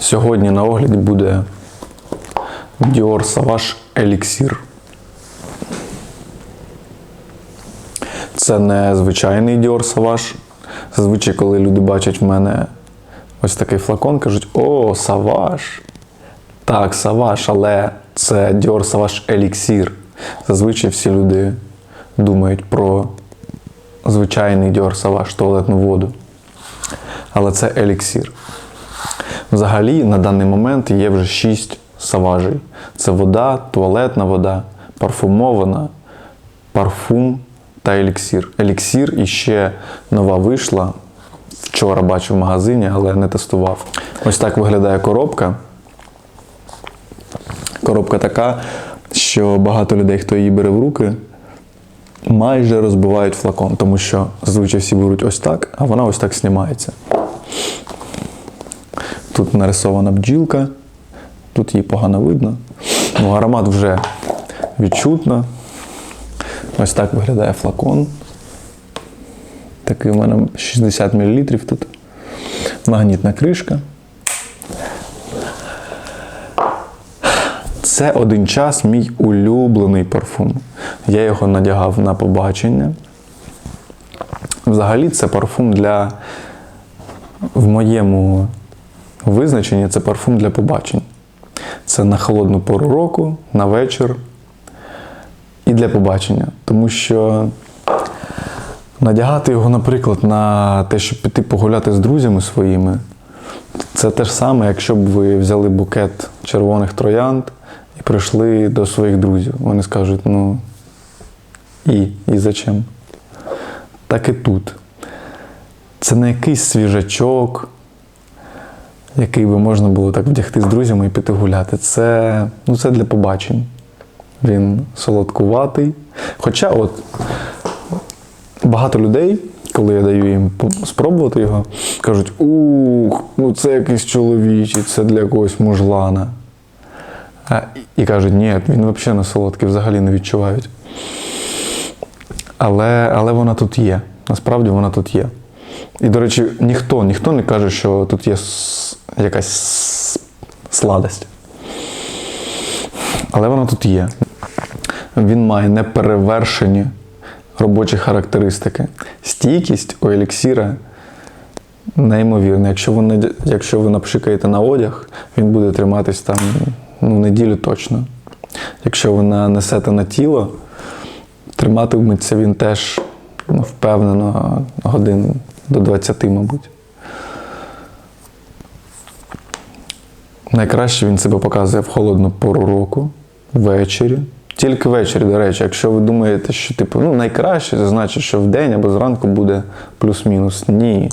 Сьогодні на огляді буде Dior Sauvage Elixir. Це не звичайний Dior Sauvage. Зазвичай, коли люди бачать в мене ось такий флакон, кажуть: О, Sauvage. Так, Sauvage, але це Dior Sauvage Elixir. Зазвичай всі люди думають про звичайний Dior Sauvage, туалетну воду. Але це еліксір. Взагалі, на даний момент є вже 6 саважей. Це вода, туалетна вода, парфумована, парфум та еліксір. Еліксір іще нова вийшла. Вчора бачив в магазині, але не тестував. Ось так виглядає коробка. Коробка така, що багато людей, хто її бере в руки, майже розбивають флакон, тому що зазвичай всі беруть ось так, а вона ось так знімається. Тут нарисована бджілка, тут її погано видно. Ну, аромат вже відчутно. Ось так виглядає флакон. Такий у мене 60 мл тут. Магнітна кришка. Це один час мій улюблений парфум. Я його надягав на побачення. Взагалі, це парфум для в моєму визначенні це парфум для побачень. Це на холодну пору року, на вечір і для побачення. Тому що надягати його, наприклад, на те, щоб піти погуляти з друзями своїми, це те ж саме, якщо б ви взяли букет червоних троянд і прийшли до своїх друзів. Вони скажуть, ну і, і зачем? Так і тут. Це не якийсь свіжачок, який би можна було так вдягти з друзями і піти гуляти. Це, ну, це для побачень. Він солодкуватий. Хоча от багато людей, коли я даю їм спробувати його, кажуть: ух, ну це якийсь чоловічий, це для якогось мужлана. А, і кажуть, ні, він взагалі не солодкий, взагалі не відчувають. Але, але вона тут є. Насправді вона тут є. І, до речі, ніхто, ніхто не каже, що тут є якась сладость. Але вона тут є. Він має неперевершені робочі характеристики. Стійкість у еліксіра неймовірна. Якщо ви, наді- якщо ви напшикаєте на одяг, він буде триматись там ну, неділю точно. Якщо ви нанесете на тіло, триматиметься він теж ну, впевнено годин до 20, мабуть. Найкраще він себе показує в холодну пору року, ввечері. Тільки ввечері, до речі, якщо ви думаєте, що типу, ну, найкраще, це значить, що вдень або зранку буде плюс-мінус. Ні.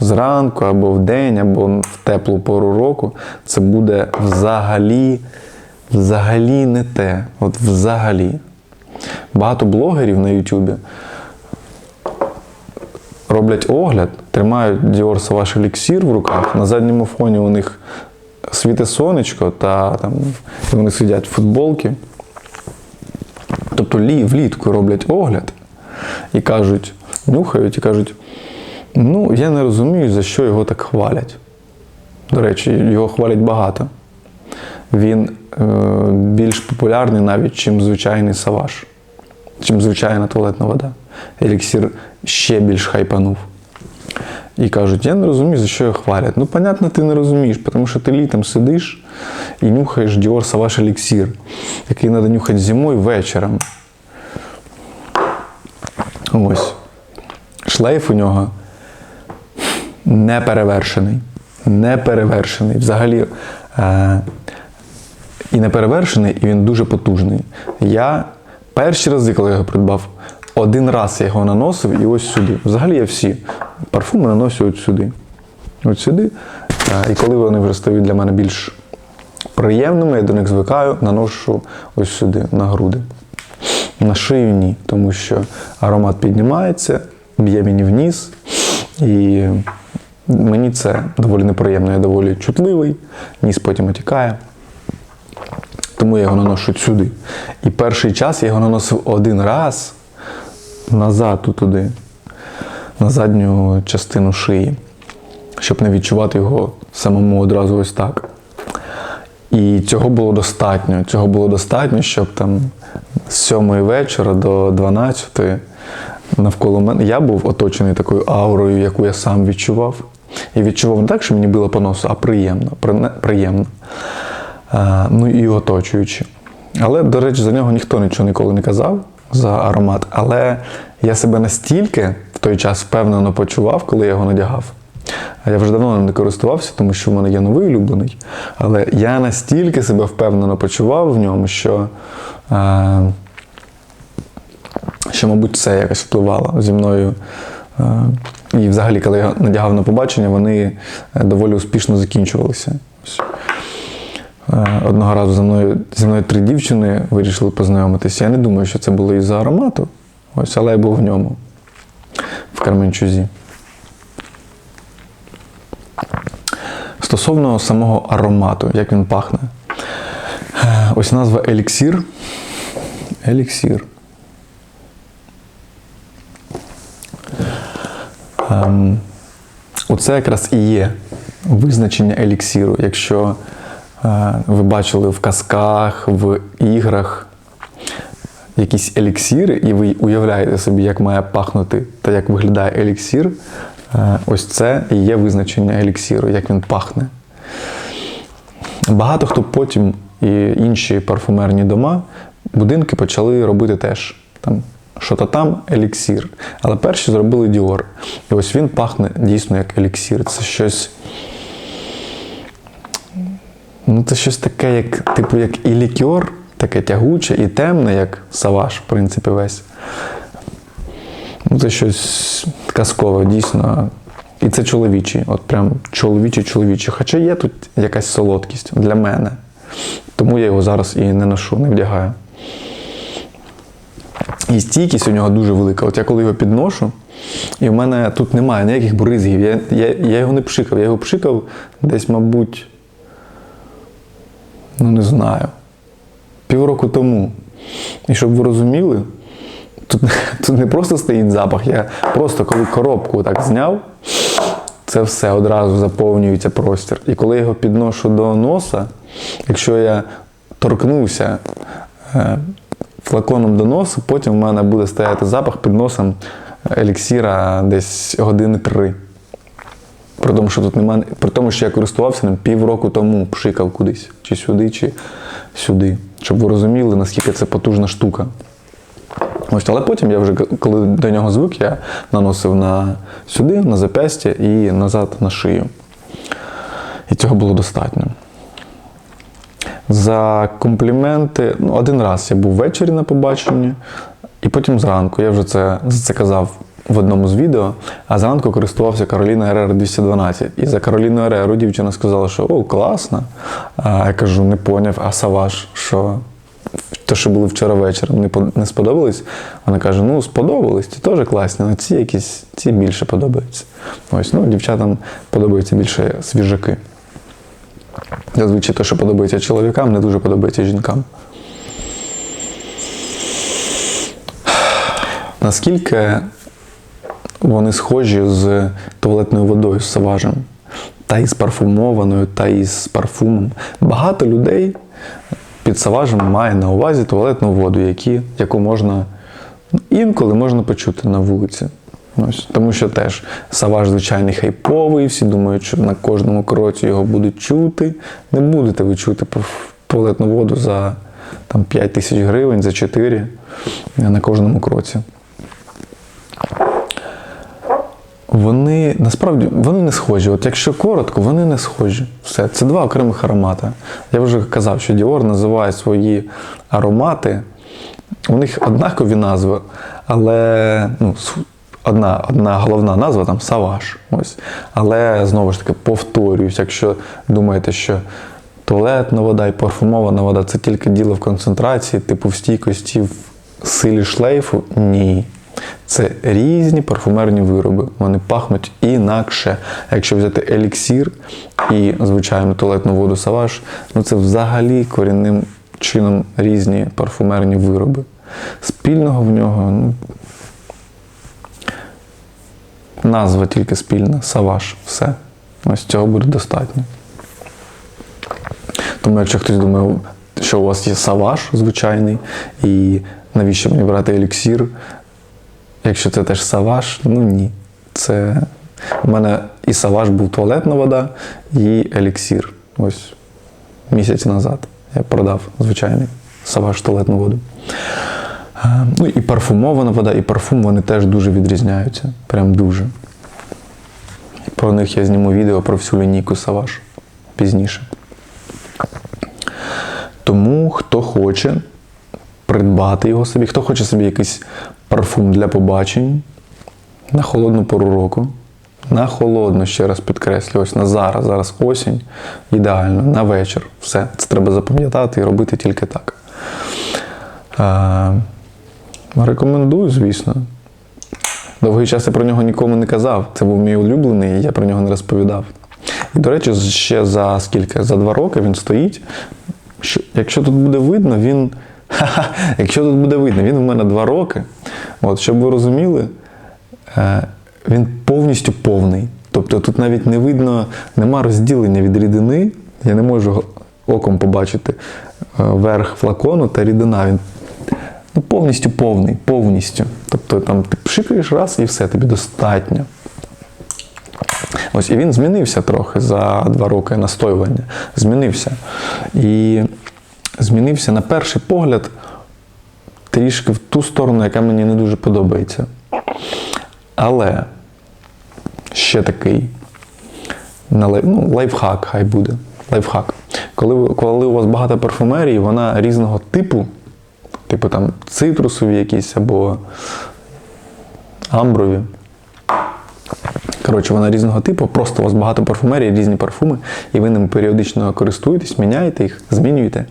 Зранку або вдень, або в теплу пору року це буде взагалі, взагалі не те. От взагалі. Багато блогерів на Ютубі роблять огляд, тримають Dior Sauvage Elixir в руках. На задньому фоні у них світе сонечко, та там вони сидять в футболці. Тобто лі, влітку роблять огляд і кажуть, нюхають і кажуть, ну, я не розумію, за що його так хвалять. До речі, його хвалять багато. Він е, більш популярний навіть, чим звичайний саваж, чим звичайна туалетна вода. Еліксір ще більш хайпанув. І кажуть, я не розумію, за що його хвалять. Ну, понятно, ти не розумієш, тому що ти літом сидиш і нюхаєш Dior Sauvage Elixir, який треба нюхати зимою вечором. Ось. Шлейф у нього не перевершений. Не перевершений. Взагалі. Е- і не перевершений, і він дуже потужний. Я перші рази, коли його придбав, один раз я його наносив і ось сюди. Взагалі я всі парфуми наношу от сюди. От сюди. Е, І коли вони вже стають для мене більш приємними, я до них звикаю, наношу ось сюди, на груди. На шию ні, тому що аромат піднімається, б'є мені в ніс, і мені це доволі неприємно. Я доволі чутливий, ніс потім отікає. Тому я його наношу сюди. І перший час я його наносив один раз назад туди, на задню частину шиї, щоб не відчувати його самому одразу ось так. І цього було достатньо. Цього було достатньо, щоб там з 7 вечора до 12 навколо мене я був оточений такою аурою, яку я сам відчував. І відчував не так, що мені було по носу, а приємно. приємно. Ну і оточуючи. Але, до речі, за нього ніхто нічого ніколи не казав за аромат. Але я себе настільки в той час впевнено почував, коли я його надягав. Я вже давно не користувався, тому що в мене є новий улюблений. Але я настільки себе впевнено почував в ньому, що, е, що мабуть, це якось впливало зі мною. Е, і взагалі, коли я надягав на побачення, вони е, доволі успішно закінчувалися. Е, Одного разу за мною, зі мною три дівчини вирішили познайомитися. Я не думаю, що це було із-за аромату, ось, але я був в ньому, в Карменчузі. Стосовно самого аромату, як він пахне. Е, Ось назва еліксір. Еліксір. Ем, оце якраз і є визначення еліксіру. Якщо ви бачили в казках, в іграх якісь еліксіри, і ви уявляєте собі, як має пахнути та як виглядає еліксір, е, ось це і є визначення еліксіру, як він пахне. Багато хто потім і інші парфумерні дома, будинки почали робити теж там. Що то там еліксір. Але перші зробили Діор. І ось він пахне дійсно як еліксір. Це щось. Ну, це щось таке, як, типу, як і лікер, таке тягуче, і темне, як саваж, в принципі, весь. Ну, це щось казкове, дійсно. І це чоловічий, от прям чоловічий чоловічий. Хоча є тут якась солодкість для мене. Тому я його зараз і не ношу, не вдягаю. І стійкість у нього дуже велика. От я коли його підношу, і в мене тут немає ніяких бризгів. Я, я, я його не пшикав. Я його пшикав десь, мабуть, ну не знаю, півроку тому. І щоб ви розуміли, тут, тут не просто стоїть запах, я просто коли коробку так зняв, це все одразу заповнюється простір. І коли я його підношу до носа, якщо я торкнуся е, флаконом до носу, потім в мене буде стояти запах під носом еліксіра десь години три. При тому, що тут немає, при тому, що я користувався ним півроку тому, пшикав кудись, чи сюди, чи сюди. Щоб ви розуміли, наскільки це потужна штука. Ось, але потім я вже, коли до нього звик, я наносив на сюди, на запястя і назад на шию. І цього було достатньо. За компліменти, ну, один раз я був ввечері на побаченні, і потім зранку. Я вже це, це казав в одному з відео, а зранку користувався Кароліна РР 212. І за Кароліну РР дівчина сказала, що о, класно. А я кажу, не поняв, а Саваш, що те, що були вчора вечором, не, по- не сподобались. Вона каже: ну, сподобались, ті теж класні, але ці якісь ці більше подобаються. Ось, ну, дівчатам подобаються більше свіжаки. Зазвичай те, що подобається чоловікам, не дуже подобається жінкам. Наскільки вони схожі з туалетною водою, з саважем, та із парфумованою, та із парфумом. Багато людей під саважем має на увазі туалетну воду, які, яку можна інколи можна почути на вулиці. Ось, тому що теж саваж звичайний хайповий, всі думають, що на кожному кроці його будуть чути. Не будете ви чути туалетну воду за там, 5 тисяч гривень, за 4 на кожному кроці. Вони насправді вони не схожі. От якщо коротко, вони не схожі. Все, це два окремих аромати. Я вже казав, що Dior називає свої аромати. У них однакові назви, але ну, одна, одна головна назва там Саваж. Ось. Але знову ж таки повторююсь, якщо думаєте, що туалетна вода і парфумована вода це тільки діло в концентрації, типу в стійкості, в силі шлейфу, ні. Це різні парфумерні вироби. Вони пахнуть інакше. Якщо взяти еліксір і звичайну туалетну воду Саваж, ну це взагалі корінним чином різні парфумерні вироби. Спільного в нього, ну, назва тільки спільна, Саваж, все. Ось цього буде достатньо. Тому якщо хтось думає, що у вас є саваж звичайний, і навіщо мені брати еліксір, якщо це теж саваж, ну ні. Це у мене і саваж був туалетна вода, і еліксір. Ось місяць назад я продав звичайний саваж туалетну воду. Ну і парфумована вода, і парфум вони теж дуже відрізняються. Прям дуже. Про них я зніму відео про всю лінійку Саваж пізніше. Тому хто хоче придбати його собі, хто хоче собі якийсь парфум для побачень на холодну пору року. На холодну, ще раз підкреслюю, ось на зараз, зараз осінь, ідеально, на вечір. Все, це треба запам'ятати і робити тільки так. Е, рекомендую, звісно. Довгий час я про нього нікому не казав. Це був мій улюблений, і я про нього не розповідав. І, до речі, ще за скільки? За два роки він стоїть. Якщо тут буде видно, він. Якщо тут буде видно, він в мене два роки. От, щоб ви розуміли, е, він повністю повний. Тобто тут навіть не видно, нема розділення від рідини. Я не можу оком побачити е, верх флакону та рідина. Він ну, повністю повний, повністю. Тобто там ти пшикаєш раз і все, тобі достатньо. Ось і він змінився трохи за два роки настоювання. Змінився. І змінився на перший погляд трішки в ту сторону, яка мені не дуже подобається. Але ще такий ну, лайфхак хай буде. Лайфхак. Коли, коли у вас багато парфумерії, вона різного типу, типу там цитрусові якісь або амброві. Коротше, вона різного типу, просто у вас багато парфумерії, різні парфуми, і ви ними періодично користуєтесь, міняєте їх, змінюєте,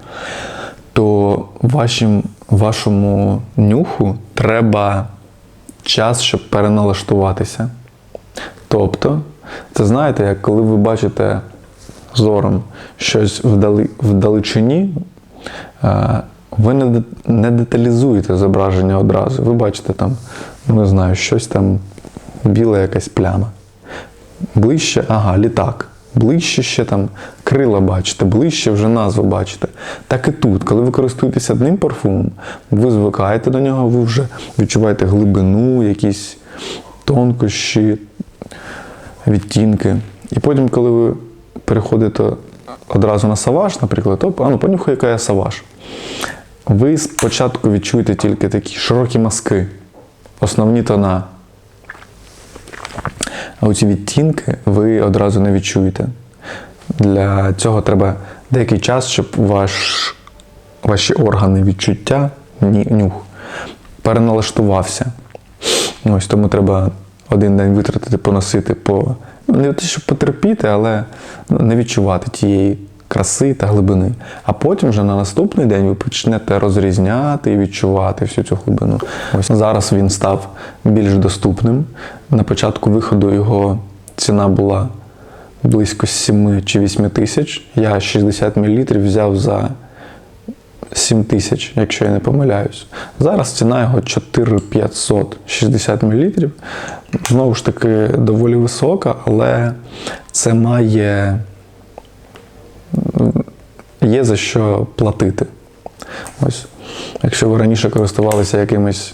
то вашим, вашому нюху треба час, щоб переналаштуватися. Тобто, це знаєте, як коли ви бачите зором щось вдали, вдалечині, е, ви не, не деталізуєте зображення одразу. Ви бачите там, ну, не знаю, щось там біла якась пляма. Ближче, ага, літак. Ближче ще там крила бачите, ближче вже назву бачите. Так і тут, коли ви користуєтеся одним парфумом, ви звикаєте до нього, ви вже відчуваєте глибину, якісь тонкощі, відтінки. І потім, коли ви переходите одразу на саваж, наприклад, то а ну понюхай, яка я саваж. Ви спочатку відчуєте тільки такі широкі маски, основні тона. А оці відтінки ви одразу не відчуєте. Для цього треба деякий час, щоб ваш, ваші органи відчуття, нюх, переналаштувався. Ось тому треба один день витратити, поносити по. Ну, не те, щоб потерпіти, але ну, не відчувати тієї краси та глибини. А потім вже на наступний день ви почнете розрізняти і відчувати всю цю глибину. Ось зараз він став більш доступним. На початку виходу його ціна була близько 7 чи 8 тисяч. Я 60 мл взяв за 7 тисяч, якщо я не помиляюсь. Зараз ціна його 4560 мл. Знову ж таки, доволі висока, але це має є за що платити. Ось. Якщо ви раніше користувалися якимось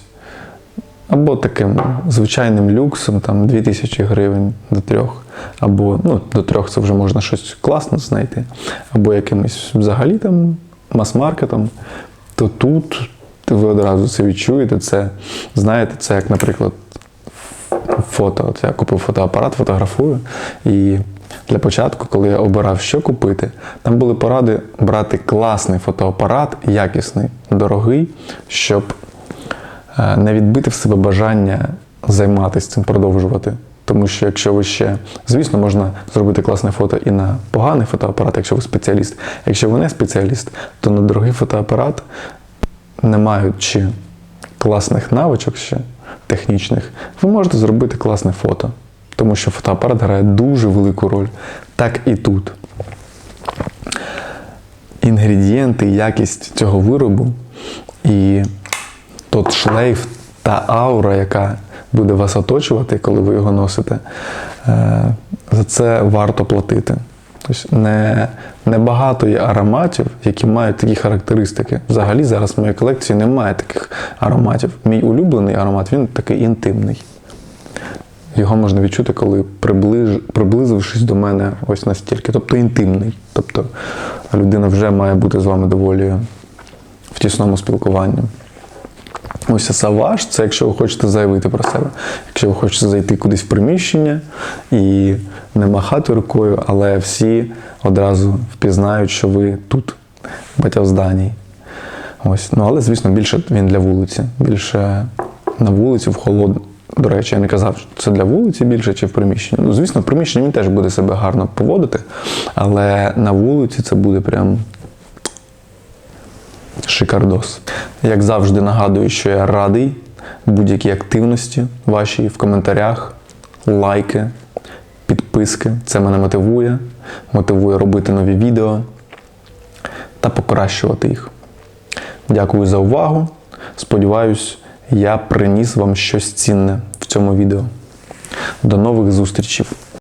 або таким звичайним люксом, там 2000 гривень до трьох, або ну, до трьох це вже можна щось класне знайти, або якимось взагалі там мас-маркетом, то тут ви одразу це відчуєте. Це, знаєте, це як, наприклад, фото. От я купив фотоапарат, фотографую. І для початку, коли я обирав, що купити, там були поради брати класний фотоапарат, якісний, дорогий, щоб не відбити в себе бажання займатися цим, продовжувати. Тому що якщо ви ще, звісно, можна зробити класне фото і на поганий фотоапарат, якщо ви спеціаліст. Якщо ви не спеціаліст, то на дорогий фотоапарат, не маючи класних навичок ще технічних, ви можете зробити класне фото. Тому що фотоапарат грає дуже велику роль. Так і тут. Інгредієнти, якість цього виробу і тот шлейф та аура, яка буде вас оточувати, коли ви його носите, е, за це варто платити. Тобто не, не багато є ароматів, які мають такі характеристики. Взагалі зараз в моїй колекції немає таких ароматів. Мій улюблений аромат він такий інтимний. Його можна відчути, коли приближ, приблизившись до мене ось настільки. Тобто інтимний. Тобто людина вже має бути з вами доволі в тісному спілкуванні. Ось саваж це якщо ви хочете заявити про себе. Якщо ви хочете зайти кудись в приміщення і не махати рукою, але всі одразу впізнають, що ви тут, в батьківзданні. Ось. Ну, але, звісно, більше він для вулиці. Більше на вулиці, в холод. До речі, я не казав, що це для вулиці більше чи в приміщенні. Ну, звісно, в приміщенні він теж буде себе гарно поводити, але на вулиці це буде прям шикардос. Як завжди, нагадую, що я радий будь-якій активності вашій в коментарях, лайки, підписки. Це мене мотивує, мотивує робити нові відео та покращувати їх. Дякую за увагу. Сподіваюсь, я приніс вам щось цінне в цьому відео. До нових зустрічей!